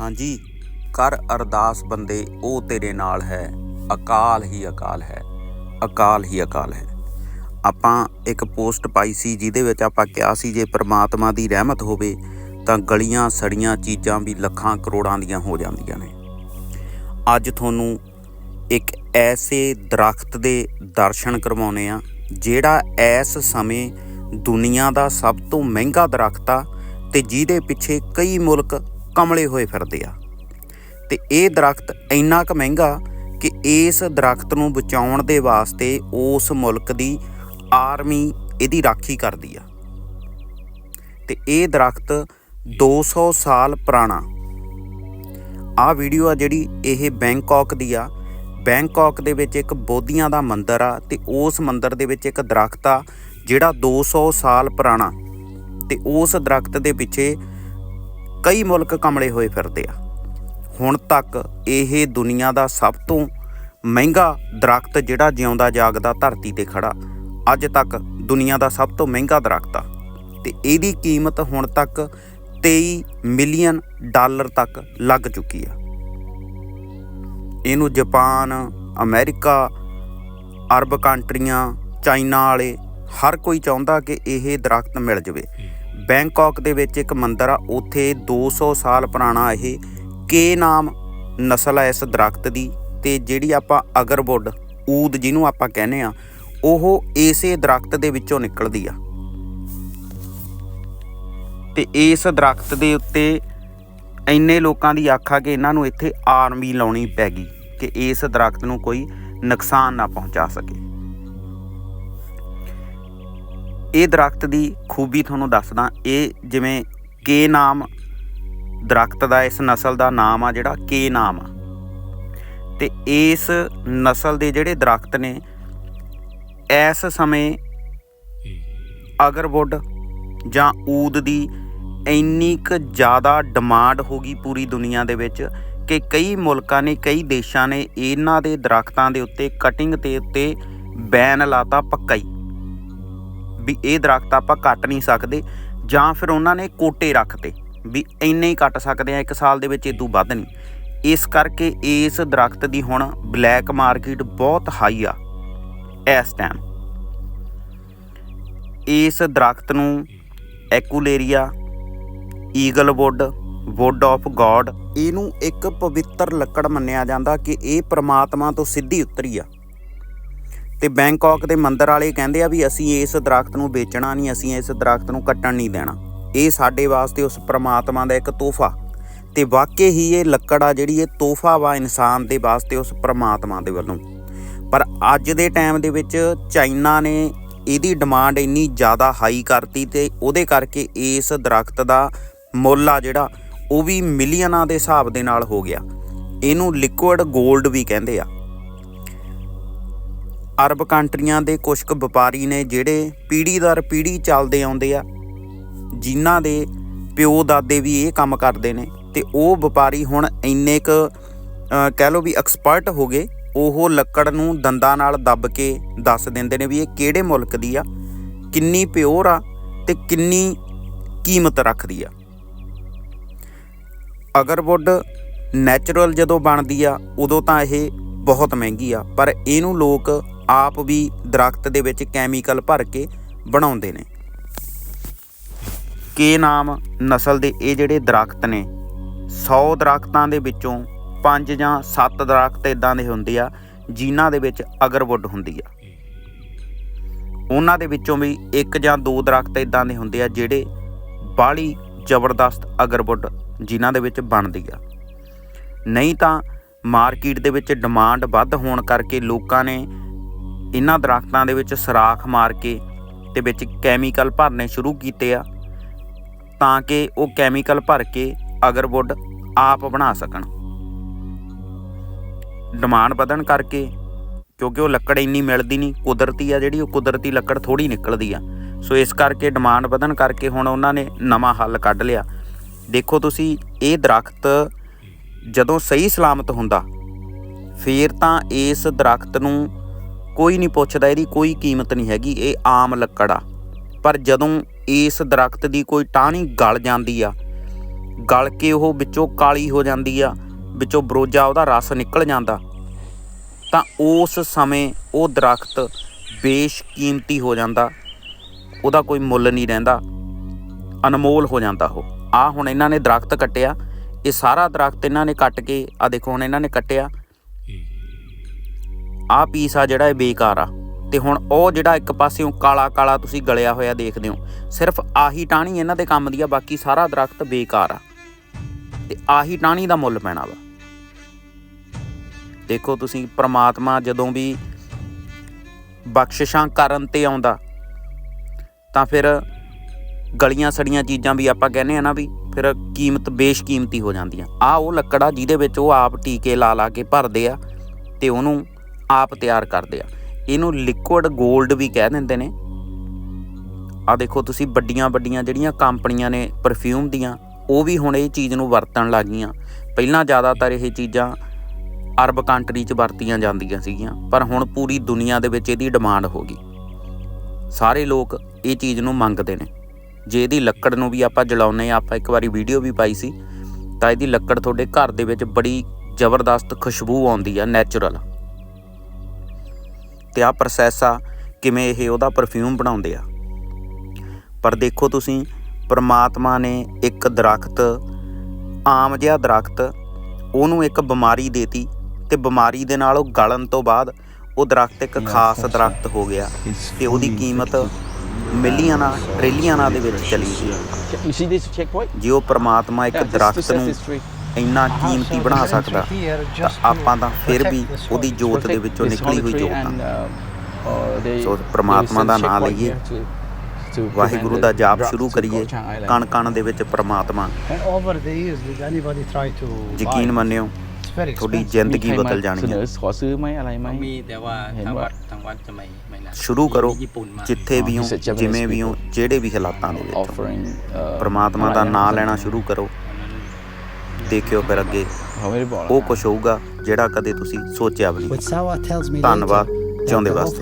ਹਾਂਜੀ, ਕਰ ਅਰਦਾਸ ਬੰਦੇ, ਉਹ ਤੇਰੇ ਨਾਲ ਹੈ। ਅਕਾਲ ਹੀ ਅਕਾਲ ਹੈ। ਅਕਾਲ ਹੀ ਅਕਾਲ ਹੈ। ਆਪਾਂ ਇੱਕ ਪੋਸਟ ਪਾਈ ਸੀ, ਜਿਹਦੇ ਵਿੱਚ ਆਪਾਂ ਕਿਹਾ ਸੀ, ਜੇ ਪ੍ਰਮਾਤਮਾ ਦੀ ਰਹਿਮਤ ਹੋਵੇ, ਤਾਂ ਗਲੀਆਂ ਸੜੀਆਂ ਚੀਜ਼ਾਂ ਵੀ ਲੱਖਾਂ ਕਰੋੜਾਂ ਦੀਆਂ ਹੋ ਜਾਂਦੀਆਂ ਨੇ। ਅੱਜ ਤੁਹਾਨੂੰ ਇੱਕ ਐਸੇ ਦਰਖਤ ਦੇ ਦਰਸ਼ਨ ਕਰਵਾਉਨੇ ਆ, ਜਿਹੜਾ ਇਸ ਸਮੇਂ ਦੁਨੀਆ ਦਾ ਸਭ ਤੋਂ ਮਹਿੰਗਾ ਦਰਖਤ ਆ, ਤੇ ਜਿਹਦੇ ਪਿੱਛੇ ਕਈ ਮੁਲਕ ਕਮਲੇ ਹੋਏ ਫਿਰਦੇ ਆ। ਤੇ ਇਹ ਦਰਖਤ ਇੰਨਾ ਕੁ ਮਹਿੰਗਾ ਕਿ ਇਸ ਦਰਖਤ ਨੂੰ ਬਚਾਉਣ ਦੇ ਵਾਸਤੇ ਉਸ ਮੁਲਕ ਦੀ ਆਰਮੀ ਇਹਦੀ ਰਾਖੀ ਕਰਦੀ ਆ। ਤੇ ਇਹ ਦਰਖਤ 200 ਸਾਲ ਪੁਰਾਣਾ। ਆ ਵੀਡੀਓ ਆ ਜਿਹੜੀ ਇਹ ਬੈਂਕਾਕ ਦੀ ਆ। ਬੈਂਕਾਕ ਦੇ ਵਿੱਚ ਇੱਕ ਬੋਧੀਆਂ ਦਾ ਮੰਦਿਰ ਆ ਤੇ ਉਸ ਮੰਦਿਰ ਦੇ ਵਿੱਚ ਇੱਕ ਦਰਖਤ ਆ ਜਿਹੜਾ 200 ਸਾਲ ਪੁਰਾਣਾ। ਤੇ ਉਸ ਦਰਖਤ ਦੇ ਪਿੱਛੇ ਕਈ ਮੁਲਕ ਕਮਲੇ ਹੋਏ ਫਿਰਦੇ ਆ। ਹੁਣ ਤੱਕ ਇਹ ਦੁਨੀਆ ਦਾ ਸਭ ਤੋਂ ਮਹਿੰਗਾ ਦਰਖਤ ਜਿਹੜਾ ਜਿਉਂਦਾ ਜਾਗਦਾ ਧਰਤੀ ਤੇ ਖੜਾ, ਅੱਜ ਤੱਕ ਦੁਨੀਆ ਦਾ ਸਭ ਤੋਂ ਮਹਿੰਗਾ ਦਰਖਤ ਆ। ਤੇ ਇਹਦੀ ਕੀਮਤ ਹੁਣ ਤੱਕ 23 ਮਿਲੀਅਨ ਡਾਲਰ ਤੱਕ ਲੱਗ ਚੁੱਕੀ ਆ। ਇਹਨੂੰ ਜਾਪਾਨ, ਅਮਰੀਕਾ, ਅਰਬ ਕੰਟਰੀਆਂ, ਚਾਈਨਾ ਵਾਲੇ ਹਰ ਕੋਈ ਚਾਹੁੰਦਾ ਕਿ ਇਹ ਦਰਖਤ ਮਿਲ ਜਾਵੇ। ਬੈਂਕਾਕ ਦੇ ਵਿੱਚ ਇੱਕ ਮੰਦਿਰ ਆ, ਉੱਥੇ 200 ਸਾਲ ਪੁਰਾਣਾ ਇਹ ਕੇ ਨਾਮ ਨਸਲ ਹੈ ਇਸ ਦਰਖਤ ਦੀ ਤੇ ਜਿਹੜੀ ਆਪਾਂ ਅਗਰਵੁੱਡ ਊਦ ਜਿਹਨੂੰ ਆਪਾਂ ਕਹਿੰਦੇ ਆ, ਉਹ ਇਸੇ ਦਰਖਤ ਦੇ ਵਿੱਚੋਂ ਨਿਕਲਦੀ ਆ। ਤੇ ਇਸ ਦਰਖਤ ਦੇ ਉੱਤੇ ਇੰਨੇ ਲੋਕਾਂ ਦੀ ਆਖਾ ਕਿ ਇਹਨਾਂ ਨੂੰ ਇੱਥੇ ਆਰਮੀ ਲਾਉਣੀ ਪੈ ਗਈ ਕਿ ਇਸ ਦਰਖਤ ਨੂੰ ਕੋਈ ਨੁਕਸਾਨ ਨਾ ਪਹੁੰਚਾ ਸਕੇ। ਇਹ ਦਰਖਤ ਦੀ ਖੂਬੀ ਤੁਹਾਨੂੰ ਦੱਸਦਾ, ਇਹ ਜਿਵੇਂ ਕੇ ਨਾਮ ਦਰਖਤ ਦਾ, ਇਸ ਨਸਲ ਦਾ ਨਾਮ ਆ ਜਿਹੜਾ ਕੇ ਨਾਮ ਆ। ਤੇ ਇਸ ਨਸਲ ਦੇ ਜਿਹੜੇ ਦਰਖਤ ਨੇ, ਇਸ ਸਮੇਂ ਅਗਰਵੁੱਡ ਜਾਂ ਊਦ ਦੀ ਇੰਨੀ ਕੁ ਜ਼ਿਆਦਾ ਡਿਮਾਂਡ ਹੋ ਗਈ ਪੂਰੀ ਦੁਨੀਆ ਦੇ ਵਿੱਚ ਕਿ ਕਈ ਮੁਲਕਾਂ ਨੇ, ਕਈ ਦੇਸ਼ਾਂ ਨੇ ਇਹਨਾਂ ਦੇ ਦਰਖਤਾਂ ਦੇ ਉੱਤੇ ਕਟਿੰਗ ਤੇ ਉੱਤੇ ਬੈਨ ਲਾਤਾ ਪੱਕਾ ਹੀ। ਵੀ ਇਹ ਦਰਖਤ ਆਪਾਂ ਕੱਟ ਨਹੀਂ ਸਕਦੇ ਜਾਂ ਫਿਰ ਉਹਨਾਂ ਨੇ ਕੋਟੇ ਰੱਖਤੇ ਵੀ ਇੰਨੇ ਹੀ ਕੱਟ ਸਕਦੇ ਆ, ਇੱਕ ਸਾਲ ਦੇ ਵਿੱਚ ਇਦੋਂ ਵੱਧ ਨਹੀਂ। ਇਸ ਕਰਕੇ ਇਸ ਦਰਖਤ ਦੀ ਹੁਣ ਬਲੈਕ ਮਾਰਕੀਟ ਬਹੁਤ ਹਾਈ ਆ ਇਸ ਟਾਈਮ ਇਸ ਦਰਖਤ ਨੂੰ Aquilaria eaglewood wood of God ਇਹਨੂੰ ਇੱਕ ਪਵਿੱਤਰ ਲੱਕੜ ਮੰਨਿਆ ਜਾਂਦਾ ਕਿ ਇਹ ਪ੍ਰਮਾਤਮਾ ਤੋਂ ਸਿੱਧੀ ਉਤਰੀ ਆ। ਤੇ ਬੈਂਕਾਕ ਦੇ ਮੰਦਰ ਵਾਲੇ ਕਹਿੰਦੇ ਆ ਵੀ ਅਸੀਂ ਇਸ ਦਰਖਤ ਨੂੰ ਵੇਚਣਾ ਨਹੀਂ, ਅਸੀਂ ਇਸ ਦਰਖਤ ਨੂੰ ਕੱਟਣ ਨਹੀਂ ਦੇਣਾ। ਇਹ ਸਾਡੇ ਵਾਸਤੇ ਉਸ ਪ੍ਰਮਾਤਮਾ ਦਾ ਇੱਕ ਤੋਹਫਾ। ਤੇ ਵਾਕਈ ਹੀ ਇਹ ਲੱਕੜ ਆ ਜਿਹੜੀ ਇਹ ਤੋਹਫਾ ਵਾ ਇਨਸਾਨ ਦੇ ਵਾਸਤੇ ਉਸ ਪ੍ਰਮਾਤਮਾ ਦੇ ਵੱਲੋਂ। ਪਰ ਅੱਜ ਦੇ ਟਾਈਮ ਦੇ ਵਿੱਚ ਚਾਈਨਾ ਨੇ ਇਹਦੀ ਡਿਮਾਂਡ ਇੰਨੀ ਜ਼ਿਆਦਾ ਹਾਈ ਕਰਤੀ ਤੇ ਉਹਦੇ ਕਰਕੇ ਇਸ ਦਰਖਤ ਦਾ ਮੁੱਲ ਆ ਜਿਹੜਾ, ਉਹ ਵੀ ਮਿਲੀਅਨਾਂ ਦੇ ਹਿਸਾਬ ਦੇ ਨਾਲ ਹੋ ਗਿਆ। ਇਹਨੂੰ ਲਿਕੁਇਡ 골ਡ ਵੀ ਕਹਿੰਦੇ ਆ। ਅਰਬ ਕੰਟਰੀਆਂ ਦੇ ਕੁਝ ਕੁ ਵਪਾਰੀ ਨੇ ਜਿਹੜੇ ਪੀੜ੍ਹੀ ਦਰ ਪੀੜ੍ਹੀ ਚੱਲਦੇ ਆਉਂਦੇ ਆ, ਜਿਨ੍ਹਾਂ ਦੇ ਪਿਓ ਦਾਦੇ ਵੀ ਇਹ ਕੰਮ ਕਰਦੇ ਨੇ ਤੇ ਉਹ ਵਪਾਰੀ ਹੁਣ ਇੰਨੇ ਕ ਕਹਿ ਲਓ ਵੀ ਐਕਸਪਰਟ ਹੋ ਗਏ, ਉਹ ਲੱਕੜ ਨੂੰ ਦੰਦਾਂ ਨਾਲ ਦੱਬ ਕੇ ਦੱਸ ਦਿੰਦੇ ਨੇ ਵੀ ਇਹ ਕਿਹੜੇ ਮੁਲਕ ਦੀ ਆ, ਕਿੰਨੀ ਪਿਓਰ ਆ ਤੇ ਕਿੰਨੀ ਕੀਮਤ ਰੱਖਦੀ ਆ। ਅਗਰਵੁੱਡ ਨੈਚੁਰਲ ਜਦੋਂ ਬਣਦੀ ਆ, ਉਦੋਂ ਤਾਂ ਇਹ ਬਹੁਤ ਮਹਿੰਗੀ ਆ, ਪਰ ਇਹਨੂੰ ਲੋਕ ਆਪ ਵੀ ਦਰਖਤ ਦੇ ਵਿੱਚ ਕੈਮੀਕਲ ਭਰ ਕੇ ਬਣਾਉਂਦੇ ਨੇ। ਕੇ ਨਾਮ ਨਸਲ ਦੇ ਇਹ ਜਿਹੜੇ ਦਰਖਤ ਨੇ? 100 ਦਰਖਤਾਂ ਦੇ ਵਿੱਚੋਂ 5 ਜਾਂ 7 ਦਰਖਤ ਇਦਾਂ ਦੇ ਹੁੰਦੇ ਆ, ਜਿਨ੍ਹਾਂ ਦੇ ਵਿੱਚ ਅਗਰਵੁੱਡ ਹੁੰਦੀ ਆ। ਉਹਨਾਂ ਦੇ ਵਿੱਚੋਂ ਵੀ ਇੱਕ ਜਾਂ ਦੋ ਦਰਖਤ ਇਦਾਂ ਦੇ ਹੁੰਦੇ ਆ, ਜਿਹੜੇ ਬਾਹਲੀ ਜ਼ਬਰਦਸਤ ਅਗਰਵੁੱਡ ਜਿਨ੍ਹਾਂ ਦੇ ਵਿੱਚ ਬਣਦੀ ਆ। ਨਹੀਂ ਤਾਂ ਮਾਰਕੀਟ ਦੇ ਵਿੱਚ ਡਿਮਾਂਡ ਵੱਧ ਹੋਣ ਕਰਕੇ ਲੋਕਾਂ ਨੇ ਇਹਨਾਂ ਦਰਖਤਾਂ ਦੇ ਵਿੱਚ ਸਰਾਖ ਮਾਰ ਕੇ ਤੇ ਵਿੱਚ ਕੈਮੀਕਲ ਭਰਨੇ ਸ਼ੁਰੂ ਕੀਤੇ ਆ ਤਾਂ ਕਿ ਉਹ ਕੈਮੀਕਲ ਭਰ ਕੇ ਅਗਰਵੁੱਡ ਆਪ ਬਣਾ ਸਕਣ। ਡਿਮਾਂਡ ਵਧਣ ਕਰਕੇ ਕਿਉਂਕਿ ਉਹ ਲੱਕੜ ਇੰਨੀ ਮਿਲਦੀ ਨਹੀਂ, ਕੁਦਰਤੀ ਆ ਜਿਹੜੀ, ਉਹ ਕੁਦਰਤੀ ਲੱਕੜ ਥੋੜੀ ਨਿਕਲਦੀ ਆ। ਸੋ ਇਸ ਕਰਕੇ ਡਿਮਾਂਡ ਵਧਣ ਕਰਕੇ ਹੁਣ ਉਹਨਾਂ ਨੇ ਨਵਾਂ ਹੱਲ ਕੱਢ ਲਿਆ। ਦੇਖੋ ਤੁਸੀਂ, ਇਹ ਦਰਖਤ ਜਦੋਂ ਸਹੀ ਸਲਾਮਤ ਹੁੰਦਾ, ਫੇਰ ਤਾਂ ਇਸ ਦਰਖਤ ਨੂੰ ਕੋਈ ਨਹੀਂ ਪੁੱਛਦਾ, ਇਹਦੀ ਕੋਈ ਕੀਮਤ ਨਹੀਂ ਹੈਗੀ, ਇਹ ਆਮ ਲੱਕੜ ਆ। ਪਰ ਜਦੋਂ ਇਸ ਦਰਖਤ ਦੀ ਕੋਈ ਟਾਹਣੀ ਗਲ ਜਾਂਦੀ ਆ, ਗਲ ਕੇ ਉਹ ਵਿੱਚੋਂ ਕਾਲੀ ਹੋ ਜਾਂਦੀ ਆ, ਵਿੱਚੋਂ ਬਰੋਜਾ ਉਹਦਾ ਰਸ ਨਿਕਲ ਜਾਂਦਾ, ਤਾਂ ਉਸ ਸਮੇਂ ਉਹ ਦਰਖਤ ਬੇਸ਼ਕੀਮਤੀ ਹੋ ਜਾਂਦਾ, ਉਹਦਾ ਕੋਈ ਮੁੱਲ ਨਹੀਂ ਰਹਿੰਦਾ, ਅਨਮੋਲ ਹੋ ਜਾਂਦਾ ਉਹ। ਆ ਹੁਣ ਇਹਨਾਂ ਨੇ ਦਰਖਤ ਕੱਟਿਆ, ਇਹ ਸਾਰਾ ਦਰਖਤ ਇਹਨਾਂ ਨੇ ਕੱਟ ਕੇ ਆ ਦੇਖੋ ਹੁਣ ਇਹਨਾਂ ਨੇ ਕੱਟਿਆ ਆ ਪੀਸ ਆ ਜਿਹੜਾ ਇਹ ਬੇਕਾਰ ਆ। ਤੇ ਹੁਣ ਉਹ ਜਿਹੜਾ ਇੱਕ ਪਾਸਿਓਂ ਕਾਲਾ ਕਾਲਾ ਤੁਸੀਂ ਗਲਿਆ ਹੋਇਆ ਦੇਖਦੇ ਹੋ, ਸਿਰਫ ਆਹੀ ਟਾਹਣੀ ਇਹਨਾਂ ਦੇ ਕੰਮ ਦੀ ਆ, ਬਾਕੀ ਸਾਰਾ ਦਰਖਤ ਬੇਕਾਰ ਆ। ਤੇ ਆਹੀ ਟਾਹਣੀ ਦਾ ਮੁੱਲ ਪੈਣਾ ਵਾ। ਦੇਖੋ ਤੁਸੀਂ ਪ੍ਰਮਾਤਮਾ ਜਦੋਂ ਵੀ ਬਖਸ਼ਿਸ਼ਾਂ ਕਰਨ ਤੇ ਆਉਂਦਾ, ਤਾਂ ਫਿਰ ਗਲੀਆਂ ਸੜੀਆਂ ਚੀਜ਼ਾਂ ਵੀ ਆਪਾਂ ਕਹਿੰਦੇ ਆ ਨਾ ਵੀ ਫਿਰ ਕੀਮਤ ਬੇਸ਼ਕੀਮਤੀ ਹੋ ਜਾਂਦੀਆਂ। ਆ ਉਹ ਲੱਕੜ ਆ ਜਿਹਦੇ ਵਿੱਚ ਉਹ ਆਪ ਟੀਕੇ ਲਾ ਲਾ ਕੇ ਭਰਦੇ ਆ, ਤੇ ਉਹਨੂੰ ਆਪ ਤਿਆਰ ਕਰਦੇ ਆ। ਇਹਨੂੰ ਲਿਕੁਇਡ 골ਡ ਵੀ ਕਹਿ ਦਿੰਦੇ ਨੇ। ਆ ਦੇਖੋ ਤੁਸੀਂ ਵੱਡੀਆਂ ਵੱਡੀਆਂ ਜਿਹੜੀਆਂ ਕੰਪਨੀਆਂ ਨੇ ਪਰਫਿਊਮ ਦੀਆਂ, ਉਹ ਵੀ ਹੁਣ ਇਹ ਚੀਜ਼ ਨੂੰ ਵਰਤਣ ਲੱਗ ਗਈਆਂ ਪਹਿਲਾਂ ਜ਼ਿਆਦਾਤਰ ਇਹ ਚੀਜ਼ਾਂ ਅਰਬ ਕੰਟਰੀ 'ਚ ਵਰਤੀਆਂ ਜਾਂਦੀਆਂ ਸੀਗੀਆਂ, ਪਰ ਹੁਣ ਪੂਰੀ ਦੁਨੀਆ ਦੇ ਵਿੱਚ ਇਹਦੀ ਡਿਮਾਂਡ ਹੋ ਗਈ। ਸਾਰੇ ਲੋਕ ਇਹ ਚੀਜ਼ ਨੂੰ ਮੰਗਦੇ ਨੇ। ਜੇ ਇਹਦੀ ਲੱਕੜ ਨੂੰ ਵੀ ਆਪਾਂ ਜਲਾਉਂਦੇ ਆ ਆਪਾਂ ਇੱਕ ਵਾਰੀ ਵੀਡੀਓ ਵੀ ਪਾਈ ਸੀ, ਤਾਂ ਇਹਦੀ ਲੱਕੜ ਤੁਹਾਡੇ ਘਰ ਦੇ ਵਿੱਚ ਬੜੀ ਜ਼ਬਰਦਸਤ ਖੁਸ਼ਬੂ ਆਉਂਦੀ ਆ ਨੈਚੁਰਲ ਤੇ ਆ ਪ੍ਰੋਸੈਸ ਆ ਕਿਵੇਂ ਇਹ ਉਹਦਾ ਪਰਫਿਊਮ ਬਣਾਉਂਦੇ ਆ। ਪਰ ਦੇਖੋ ਤੁਸੀਂ ਪ੍ਰਮਾਤਮਾ ਨੇ ਇੱਕ ਦਰਖਤ ਆਮ ਜਿਹਾ ਦਰਖਤ ਉਹਨੂੰ ਇੱਕ ਬਿਮਾਰੀ ਦੇਤੀ ਤੇ ਬਿਮਾਰੀ ਦੇ ਨਾਲ ਉਹ ਗਲਣ ਤੋਂ ਬਾਅਦ ਉਹ ਦਰਖਤ ਇੱਕ ਖਾਸ ਦਰਖਤ ਹੋ ਗਿਆ ਤੇ ਉਹਦੀ ਕੀਮਤ ਮਿਲੀਅਨਾਂ ਟ੍ਰਿਲੀਅਨਾਂ ਦੇ ਵਿੱਚ ਚਲੀ ਗਈ? ਜੇ ਉਹ ਪ੍ਰਮਾਤਮਾ ਇੱਕ ਦਰਖਤ ਨੂੰ. ਇੰਨਾ ਕੀਮਤੀ ਬਣਾ ਸਕਦਾ ਤਾਂ ਆਪਾਂ ਤਾਂ ਫਿਰ ਵੀ ਉਹਦੀ ਜੋਤ ਦੇ ਵਿੱਚੋਂ This ਨਿਕਲੀ ਹੋਈ holy tree ਜੋਤ and, ਆ uh, uh, they- so there ਪ੍ਰਮਾਤਮਾ is a ਦਾ ਨਾਮ checkpoint ਲਈਏ here to- to Waheguru prevent the the ਜਾਪ drugs ਸ਼ੁਰੂ to ਕਰੀਏ Gochang Island. ਕਣ ਕਣ ਦੇ ਵਿੱਚ ਪ੍ਰਮਾਤਮਾ And over the years, did anybody try to ਯਕੀਨ buy? ਮੰਨਿਓ It's very ਤੁਹਾਡੀ expensive. ਜ਼ਿੰਦਗੀ มีใคร ਬਦਲ มา ਜਾਣੀ เสน ਹੈ อขอซื้อไหมอะไรไหม มีแต่ว่า เห็น ทาง ว่า วัดทางวัดจะไม่ไม่รับ ਸ਼ੁਰੂ ਕਰੋ มีญี่ปุ่นมา ਜਿੱਥੇ ਵੀ ਹੋ He said Japanese ਜਿਵੇਂ ਵੀ ਹੋ people. ਜਿਹੜੇ ਵੀ ਹਾਲਾਤਾਂ ਦੇ ਵਿੱਚ ਹੋ। offering uh, ਪ੍ਰਮਾਤਮਾ ਦਾอะไร ਨਾਮ ਲੈਣਾ ਸ਼ੁਰੂ ਕਰੋ อันนั้น ਦੇਖਿਓ ਫਿਰ ਅੱਗੇ। ਉਹ ਕੁਝ ਹੋਊਗਾ ਜਿਹੜਾ ਕਦੇ ਤੁਸੀਂ ਸੋਚਿਆ ਵੀ ਨਹੀਂ। ਧੰਨਵਾਦ ਚਾਹੁੰਦੇ ਵਾਸਤੇ।